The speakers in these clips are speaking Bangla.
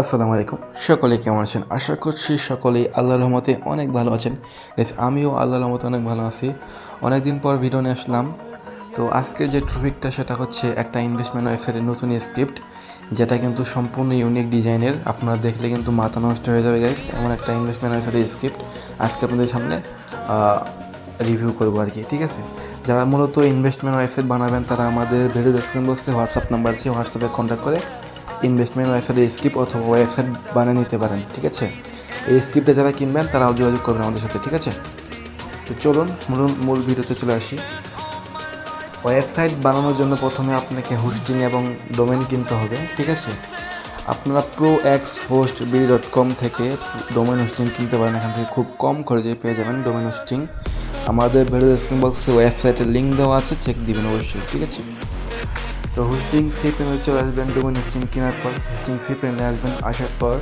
আসসালামু আলাইকুম। সকলে কেমন আছেন? আশা করছি সকলেই আল্লাহর রহমতে অনেক ভালো আছেন। আমিও আল্লাহর রহমতে অনেক ভালো আছি। অনেক দিন পর ভিডিও নিয়ে আসলাম। তো আজকের যে ট্রফিকটা সেটা হচ্ছে একটা ইনভেস্টমেন্ট ওয়েবসাইটের নতুন স্ক্রিপ্ট যেটা কিন্তু সম্পূর্ণ ইউনিক ডিজাইনের আপনারা দেখলে কিন্তু মাথা নষ্ট হয়ে যাবে গাইস এমন একটা ইনভেস্টমেন্ট ওয়েবসাইটের স্ক্রিপ্ট আজকে আপনাদের সামনে রিভিউ করব আর কি, ঠিক আছে? যারা মূলত ইনভেস্টমেন্ট ওয়েবসাইট বানাবেন, তারা আমাদের ভিডিও ডেসক্রিপশন বক্সে হোয়াটসঅ্যাপ নাম্বার আছে হোয়াটসঅ্যাপে কন্ট্যাক্ট করে ইনভেস্টমেন্ট ওয়েবসাইটের স্ক্রিপ্ট অথবা ওয়েবসাইট বানিয়ে নিতে পারেন, ঠিক আছে? এই স্ক্রিপ্টে যারা কিনবেন, তারাও যোগাযোগ করবেন আমাদের সাথে, ঠিক আছে? তো চলুন, মূল মূল ভিডিওতে চলে আসি। ওয়েবসাইট বানানোর জন্য প্রথমে আপনাকে হোস্টিং এবং ডোমেন কিনতে হবে, ঠিক আছে? আপনারা pro X host B dot com থেকে ডোমেন হোস্টিং কিনতে পারেন। এখান থেকে খুব কম খরচে পেয়ে যাবেন ডোমেন হোস্টিং আমাদের ভিডিও ডিসক্রিপশন বক্সে ওয়েবসাইটের লিঙ্ক দেওয়া আছে চেক দিবেন অবশ্যই, ঠিক আছে? তো হোস্টিং সি পেনে চলে আসবেন ডোমেন হোস্টিং কেনার পর হোস্টিং সি পেনে আসবেন, আসার পর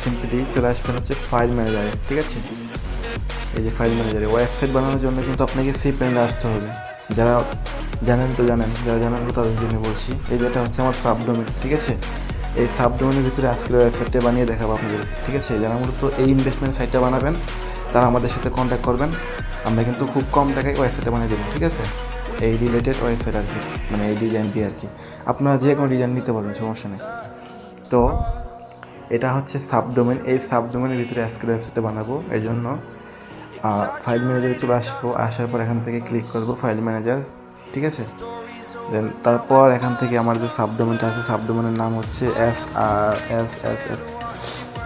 সিম্পলি চলে আসবেন হচ্ছে ফাইল ম্যানেজারে ঠিক আছে? এই যে ফাইল ম্যানেজারে ওয়েবসাইট বানানোর জন্য কিন্তু আপনাকে সি পেনে আসতে হবে। যারা জানেন তো জানেন, যারা জানেন তো তাদের জন্য বলছি। এই যেটা হচ্ছে আমার সাবডোমেন ঠিক আছে? এই সাবডোমেনের ভিতরে আজকের ওয়েবসাইটটা বানিয়ে দেখাবো আপনাদের, ঠিক আছে? যারা মূলত এই ইনভেস্টমেন্ট সাইটটা বানাবেন, তারা আমাদের সাথে কন্ট্যাক্ট করবেন। আমরা কিন্তু খুব কম টাকায় ওয়েবসাইটটা বানিয়ে দেবো, ঠিক আছে? এই রিলেটেড ওয়েবসাইট আর কি মানে এই ডিজাইন দিয়ে আর কি। আপনারা যে কোনো ডিজাইন নিতে পারবেন, সমস্যা নেই। তো এটা হচ্ছে সাবডোমেন এই সাবডোমেনের ভিতরে আজকের ওয়েবসাইটটা বানাবো। এই জন্য ফাইল ম্যানেজারে চলে আসব, আসার পর এখান থেকে ক্লিক করব ফাইল ম্যানেজার ঠিক আছে? দেন তারপর এখান থেকে আমার যে সাবডোমেনটা আছে সাবডোমেনের নাম হচ্ছে S R S S S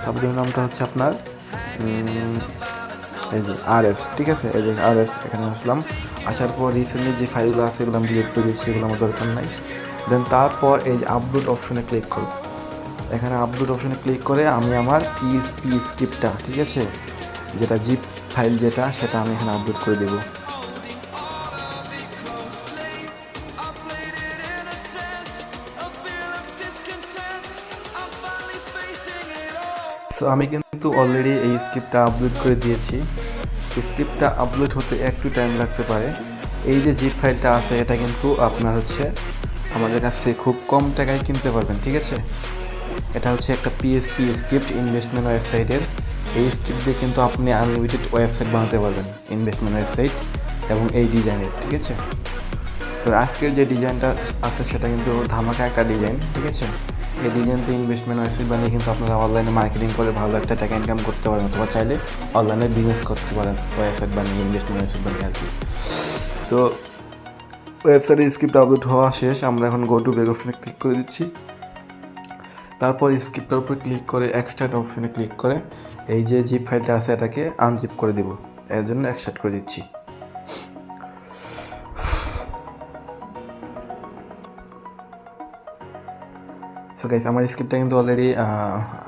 সাবডোমেনের নামটা হচ্ছে আপনার এই যে আর এস ঠিক আছে? এই যে আর এস এখানে আসলাম। আসার পর রিসেন্টলি যে ফাইলগুলো আছে, এগুলো আমি ডিলিট করে দিয়েছি, এগুলো আমার দরকার নাই। দেন তারপর এই আপলোড অপশনে ক্লিক করব। এখানে আপলোড অপশনে ক্লিক করে আমি আমার পিএসপি স্ক্রিপ্টটা ঠিক আছে? যেটা জিপ ফাইল যেটা, সেটা আমি এখানে আপলোড করে দেবো। সো আমি কিন্তু অলরেডি এই স্ক্রিপ্টটা আপলোড করে দিয়েছি। স্ক্রিপ্টটা আপলোড হতে একটু টাইম লাগতে পারে, এই যে জিপ ফাইলটা আছে, এটা কিন্তু আপনার হচ্ছে আমাদের কাছে খুব কম টাকায় কিনতে পারবেন, ঠিক আছে? এটা হচ্ছে একটা পিএসপি স্ক্রিপ্ট ইনভেস্টমেন্ট ওয়েবসাইটের এই স্ক্রিপ্ট দিয়ে কিন্তু আপনি আনলিমিটেড ওয়েবসাইট বানাতে পারবেন ইনভেস্টমেন্ট ওয়েবসাইট এবং এই ডিজাইনের ঠিক আছে? তো আজকের যে ডিজাইনটা আছে, সেটা কিন্তু ধামাকা একটা ডিজাইন ঠিক আছে? এই ডিজাইনতে ইনভেস্টমেন্ট ওয়েবসাইট বানিয়ে কিন্তু আপনারা অনলাইনে মার্কেটিং করে ভালো একটা টাকা ইনকাম করতে পারেন অথবা চাইলে অনলাইনে বিজনেস করতে পারেন ওয়েবসাইট বানিয়ে ইনভেস্টমেন্ট ওয়েবসাইট বানিয়ে আর কি। তো ওয়েবসাইটের স্ক্রিপ্ট আপলোড হওয়া শেষ, আমরা এখন গো টু বেগ অপশনে ক্লিক করে দিচ্ছি। তারপর স্ক্রিপ্টের উপর ক্লিক করে এক্সট্রাক্ট অপশনে ক্লিক করে, এই যে জিপ ফাইলটা আছে এটাকে আনজিপ করে দিব, এর জন্য এক্সট্রাক্ট করে দিচ্ছি। সো গাইস আমার স্ক্রিপ্টটা কিন্তু অলরেডি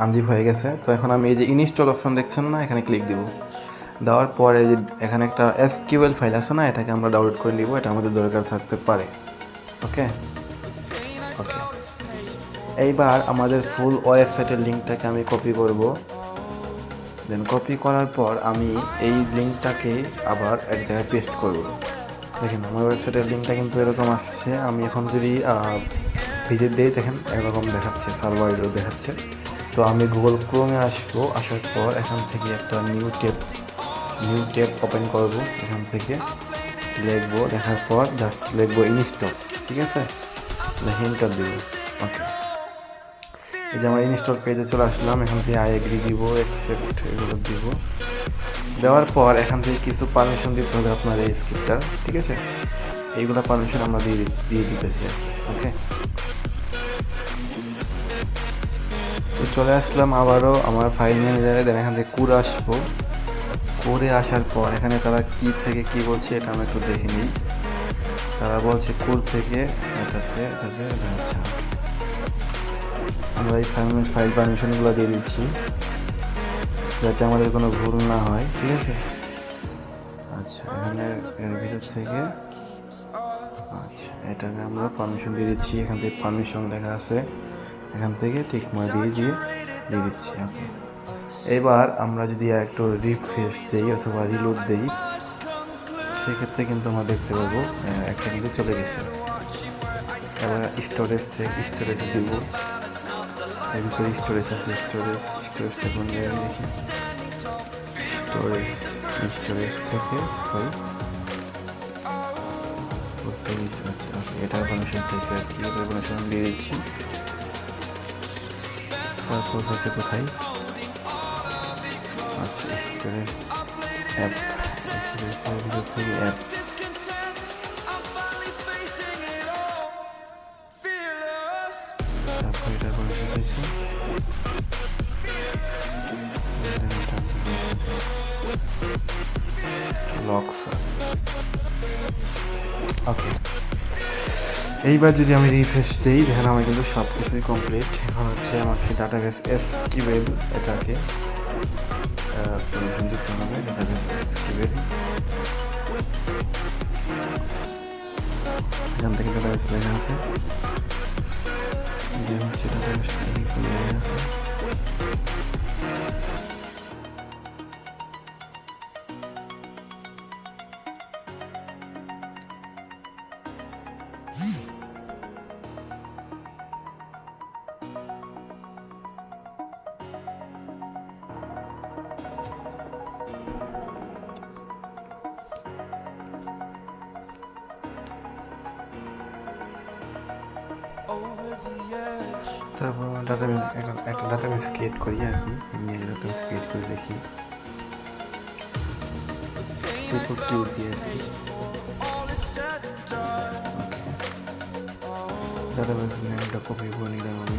আনজিপ হয়ে গেছে। তো এখন আমি এই যে ইনস্টল অপশন দেখছেন না, এখানে ক্লিক দিব। দেওয়ার পরে যে এখানে একটা এস এসকিউএল ফাইল আছে না, এটাকে আমরা ডাউনলোড করে নিব, এটা আমাদের দরকার থাকতে পারে। ওকে ওকে এইবার আমাদের ফুল ওয়েবসাইটের লিঙ্কটাকে আমি কপি করব। দেন কপি করার পর আমি এই লিঙ্কটাকে আবার এক জায়গায় পেস্ট করব। দেখেন, আমার ওয়েবসাইটের লিঙ্কটা কিন্তু এরকম আসছে। আমি এখন যদি ভিজিট দিই দেখেন, এরকম দেখাচ্ছে সার্ভারও দেখাচ্ছে। তো আমি গুগল ক্রোমে আসব, আসার পর এখান থেকে একটা new tab new tab open করব। এখান থেকে লিখব, দেখার পর জাস্ট লিখব ইনস্টল ঠিক আছে? দেখে দিব ওকে এই যে আমার ইনস্টল পেজে চলে আসলাম, এখান থেকে আই এগ্রি দিব অ্যাকসেপ্ট এগুলো দিব। দেওয়ার পর এখান থেকে কিছু পারমিশন দিতে হবে আপনার এই স্ক্রিপ্টটার ঠিক আছে? এইগুলো পারমিশন আমরা দিয়ে দিয়ে দিতেছি আর কি। ওকে তো চলে আসলাম আবারও আমার ফাইল ম্যানেজারে দেন এখান থেকে কুর আসব। করে আসার পর এখানে তারা কি থেকে কি বলছে এটা আমরা একটু দেখে নিই। তারা বলছে কুর থেকে এটাতে এটাতে আচ্ছা। আমরা এই ফাইল ফাইল পারমিশনগুলো দিয়ে দিচ্ছি। যাতে আমাদের কোনো ভুল না হয়, ঠিক আছে? আচ্ছা এখানে এর ভিতর থেকে আচ্ছা এটাকে আমরা পারমিশন দিয়ে দিচ্ছি, এখান থেকে পারমিশন লেখা আছে। এখান থেকে ঠিক মার দিয়ে দিয়ে দিয়ে দিচ্ছি ওকে এবার আমরা যদি একটু রিফ্রেশ দিই অথবা রিলোড দিই, সেক্ষেত্রে কিন্তু আমরা দেখতে পাবো একটা কিন্তু চলে গেছে। এবার স্টোরেজ থেকে স্টোরেজে দিব। এর ভিতরে স্টোরেজ আছে স্টোরেজ স্টোরেজটা কোন জায়গায় দেখি? স্টোরেজ স্টোরেজ থেকে হয়। বুঝতে পেরেছি আচ্ছা এটার পারমিশন চাইছে আর কি পারমিশন দিয়ে দিচ্ছি তারপর আছে কোথায়? আচ্ছা স্টোরেজ অ্যাপ তারপর পারমিশন চাইছে লক্স ওকে এইবার যদি আমি রিফ্রেশ দিই, দেখেন আমার কিন্তু সব কিছুই কমপ্লিট এখন হচ্ছে আমাকে ডাটাবেস এস কিউএল এটাকে দিতে হবে ডাটাবেস এখান থেকে ডাটাবেস লেখা আছে। দিয়ে হচ্ছে ডাটাবেস লেখা আছে। তারপর ডাটাবেস একটা ডাটাবেস ক্রিয়েট করি আর কি। এমনি একটা ডাটাবেস ক্রিয়েট করে দেখি। ট্রিপল কিউ দিয়ে ডাটাবেস নেমটা কপি করে আমি।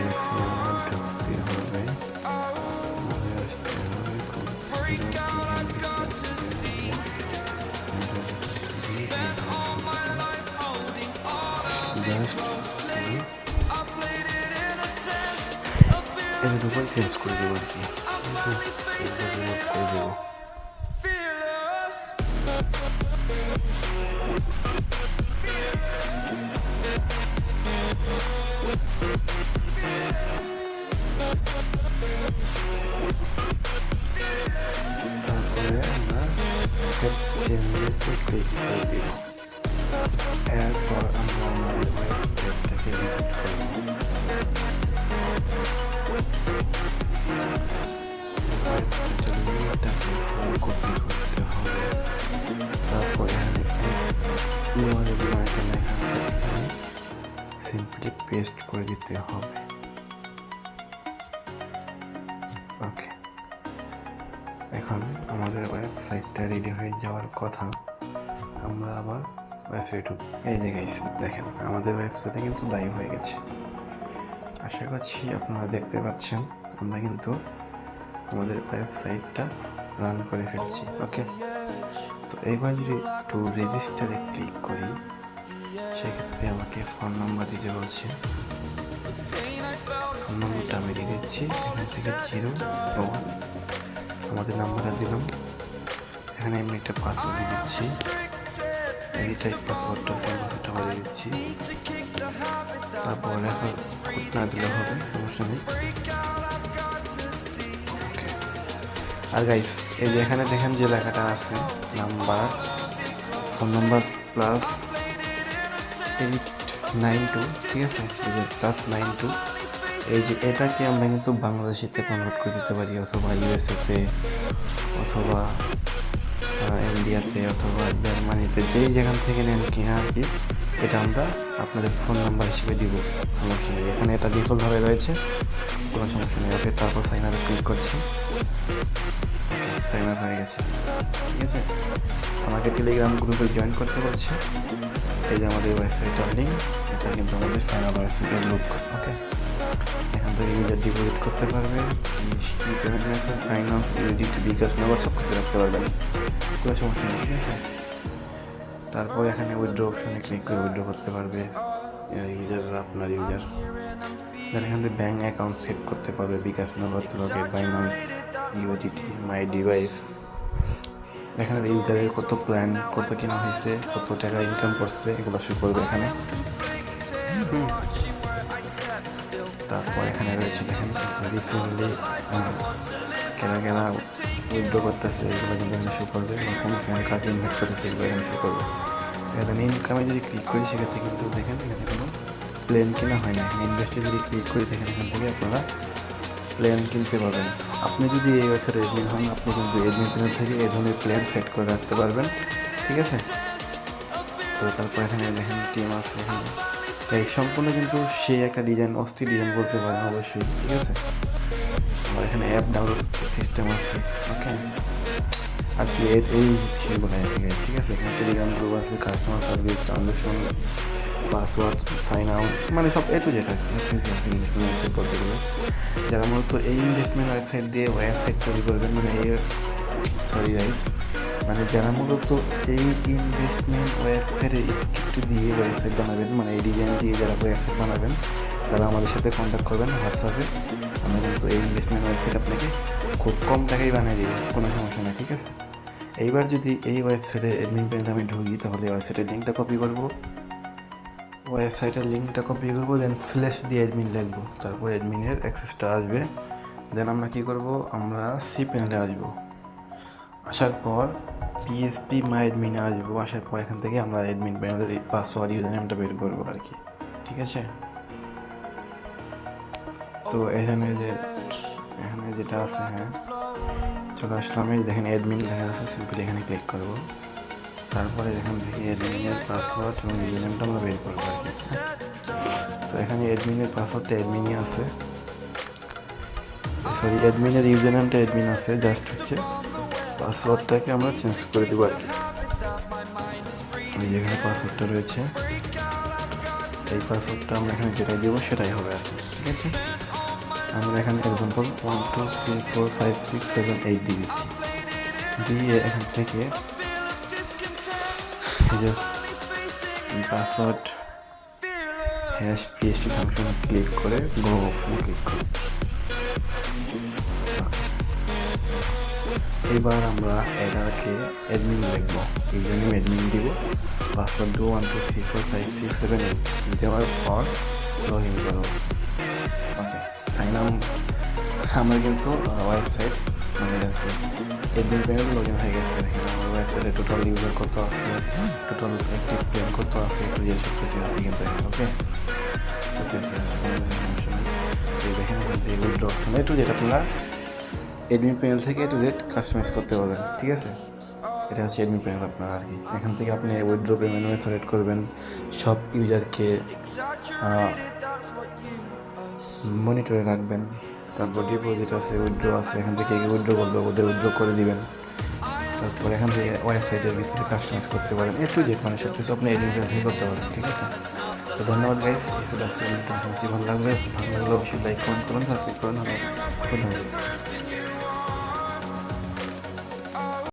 Change করে দেবো আর কি ঠিক আছে এরপর রিমুভ করে দেবো ইউআরএল একটা লেখা আছে। সিম্পলি পেস্ট করে দিতে হবে। ওকে এখন আমাদের ওয়েবসাইটটা রেডি হয়ে যাওয়ার কথা। আমরা আবার ওয়েবসাইট এই যে গাইস দেখেন, আমাদের ওয়েবসাইটে কিন্তু লাইভ হয়ে গেছে। আশা করছি আপনারা দেখতে পাচ্ছেন। আমরা কিন্তু আমাদের ওয়েবসাইটটা রান করে ফেলছি ওকে তো এবার যদি একটু রেজিস্টারে ক্লিক করি, সেক্ষেত্রে আমাকে ফোন নাম্বার দিতে বলছে। ফোন নম্বরটা আমি দিয়ে দিচ্ছি, এখান থেকে জিরো ওয়ান আমাদের নাম্বারটা দিলাম। এখানে আমি একটা পাসওয়ার্ড দিয়ে দিচ্ছি। এই টাইপ পাসওয়ার্ডটা সেম পাসওয়ার্ডটা দিয়ে দিচ্ছি। তারপর কোড না দিলে হবে, সমস্যা নেই। আর গাইস এই যে এখানে দেখেন যে লেখাটা আছে, number, phone number plus eight nine two ঠিক আছে? এই যে প্লাস নাইন টু এই যে এটাকে আমরা কিন্তু বাংলাদেশিতে কনভার্ট করে দিতে পারি, অথবা ইউএসএতে অথবা ইন্ডিয়াতে অথবা জার্মানিতে যেই যেখান থেকে নেন কিনা আর কি। এটা আমরা আপনাদের ফোন নাম্বার হিসেবে দিব। সমস্যা নেই এখানে এটা ডিফল্টভাবে রয়েছে। কোনো সমস্যা নেই ওকে তারপর সাইন আপে ক্লিক করছি সাইন আপ হয়ে গেছে। ঠিক আছে? আমাকে টেলিগ্রাম গ্রুপে জয়েন করতে বলছে। এই যে আমাদের ওয়েবসাইটের লিঙ্ক এটা কিন্তু আমাদের সাইন আপ ওয়েবসাইটের লুক ওকে এখান থেকে ইউজার ডিপোজিট করতে পারবে। পেমেন্ট মেথড ফাইন্যান্স ইউডিট বিকাশ, নগদ সব কিছু রাখতে পারবেন। কোনো সমস্যা নেই, ঠিক আছে? তারপর এখানে উইড্রো অপশনে ক্লিক করে উইড্রো করতে পারবে ইউজাররা আপনার ইউজার দেন এখান থেকে ব্যাঙ্ক অ্যাকাউন্ট সেট করতে পারবে, বিকাশ নগদ লগে বাইন্যান্স ইউডিটি মাই ডিভাইস এখানে ইউজারের কত প্ল্যান কত কেনা হয়েছে, কত টাকা ইনকাম করছে, এগুলো শো করবে এখানে। তারপর এখানে রয়েছে দেখেন রিসেন্টলি কেনা কেনা উইড্রো করতেছে, এগুলো কিন্তু এখানে শো করবে। বা কোন ফ্রেন্ড কাকে ইনভাইট করতেছে এগুলো এখানে শো করবে। এখানে ইনকামে যদি ক্লিক করি, সেক্ষেত্রে কিন্তু দেখেন এখানে কোনো প্লেন কেনা হয় না এখানে ইনভেস্টে যদি ক্লিক করি, দেখেন এখান থেকে আপনারা প্ল্যান কিনতে পারবেন। আপনি যদি এই ওয়েবসাইট এডমিন হন, আপনি কিন্তু এডমিন প্ল্যান থেকে এই ধরনের প্ল্যান সেট করে রাখতে পারবেন। ঠিক আছে? তো তারপর এখানে দেখেন টিম আছে এখানে। এই সম্পূর্ণ কিন্তু সেই একটা ডিজাইন অস্থির ডিজাইন করতে পারেন অবশ্যই। ঠিক আছে? আমার এখানে অ্যাপ ডাউনলোড সিস্টেম আছে ওকে আর কি এর এই বিষয়গুলো ঠিক আছে এখানে টেলিগ্রাম গ্রুপ আছে customer service transaction password sign out মানে সব এ টু জেড আর ইনভেস্টমেন্ট ওয়েবসাইট যারা মূলত এই ইনভেস্টমেন্ট ওয়েবসাইট দিয়ে ওয়েবসাইট তৈরি করবেন মানে এই সরি গাইস মানে যারা মূলত এই ইনভেস্টমেন্ট ওয়েবসাইটের স্ক্রিপ্ট দিয়ে ওয়েবসাইট বানাবেন মানে এই ডিজাইন দিয়ে যারা ওয়েবসাইট বানাবেন, তারা আমাদের সাথে কন্ট্যাক্ট করবেন হোয়াটসঅ্যাপে কিন্তু এই ইনভেস্টমেন্ট ওয়েবসাইট আপনাকে খুব কম টাকায় বানিয়ে দিব, কোনো সমস্যা নেই, ঠিক আছে? এইবার যদি এই ওয়েবসাইটের অ্যাডমিন পেজে আমি ঢুকি, তাহলে ওয়েবসাইটের লিঙ্কটা কপি করব। ওয়েবসাইটের লিঙ্কটা কপি করব দেন স্ল্যাশ দিয়ে অ্যাডমিন লিখব। তারপর অ্যাডমিনের অ্যাক্সেসটা আসবে। দেন আমরা কী করব? আমরা সি প্যানেলে আসব। আসার পর পিএসপি মাই অ্যাডমিনে আসব। আসার পর এখান থেকে আমরা অ্যাডমিন প্যানেলের পাসওয়ার্ড ইউজার নেমটা বের করব আর কি। ঠিক আছে? তো এখানে যে, এখানে যেটা আছে হ্যাঁ চলে আসলাম। এই দেখেন অ্যাডমিন লেখা আছে, সিম্পলি এখানে ক্লিক করব। তারপরে এখান থেকে অ্যাডমিনের পাসওয়ার্ড এবং ইউজার নেমটা আমরা বের করব আর কি হ্যাঁ? তো এখানে অ্যাডমিনের পাসওয়ার্ডটা অ্যাডমিনই আছে। সরি অ্যাডমিনের ইউজার নেমটা অ্যাডমিন আছে জাস্ট হচ্ছে পাসওয়ার্ডটাকে আমরা চেঞ্জ করে দেবো আর কি। এই এখানে পাসওয়ার্ডটা রয়েছে। এই পাসওয়ার্ডটা আমরা এখানে যেটাই দেবো সেটাই হবে আর কি, ঠিক আছে? আমরা এখানে example one two three four five six seven eight দিয়ে দিচ্ছি। দিয়ে এখান থেকে password hash PST function click করে গো অপশনে ক্লিক করছি। এবার আমরা এটাকে অ্যাডমিন লিখব। এই জন্য অ্যাডমিন দিব। পাসওয়ার্ড দেবো one two three four five six seven eight দেওয়ার পর লগ ইন করব। সাইন আপ আমার কিন্তু ওয়েবসাইট মানে এডমিন প্যানেল লগ ইন হয়ে গেছে এখানে আমার ওয়েবসাইটে টোটাল ইউজার কত আছে টোটাল অ্যাক্টিভ প্লেন কত আছে একটু যে সব কিছু আছে কিন্তু ওকে সব কিছু দেখেন থেকে অপশন একটু যেটা আপনারা এডমিন প্যানেল থেকে টু জেড কাস্টমাইজ করতে পারবেন ঠিক আছে? এটা হচ্ছে এডমিন প্যানেল আপনার আর কি। এখান থেকে আপনি উইড্রো পেমেন্ট মেথড করবেন। সব ইউজারকে মনিটরে রাখবেন। তারপর ডিপোজিট আছে উইড্রো আছে, এখান থেকে উইড্রো করবে, ওদের উইড্রো করে দিবেন। তারপর এখান থেকে ওয়েবসাইটের ভিতরে কাস্টমাইজ করতে পারেন। একটু যে মানে সব কিছু আপনি এডিট করতে পারেন, ঠিক আছে? তো ধন্যবাদ গাইস ছিল আজকে ভালো লাগবে। ভালো লাগলে অবশ্যই লাইক কমেন্ট করুন সাবস্ক্রাইব করুন। ধন্যবাদ।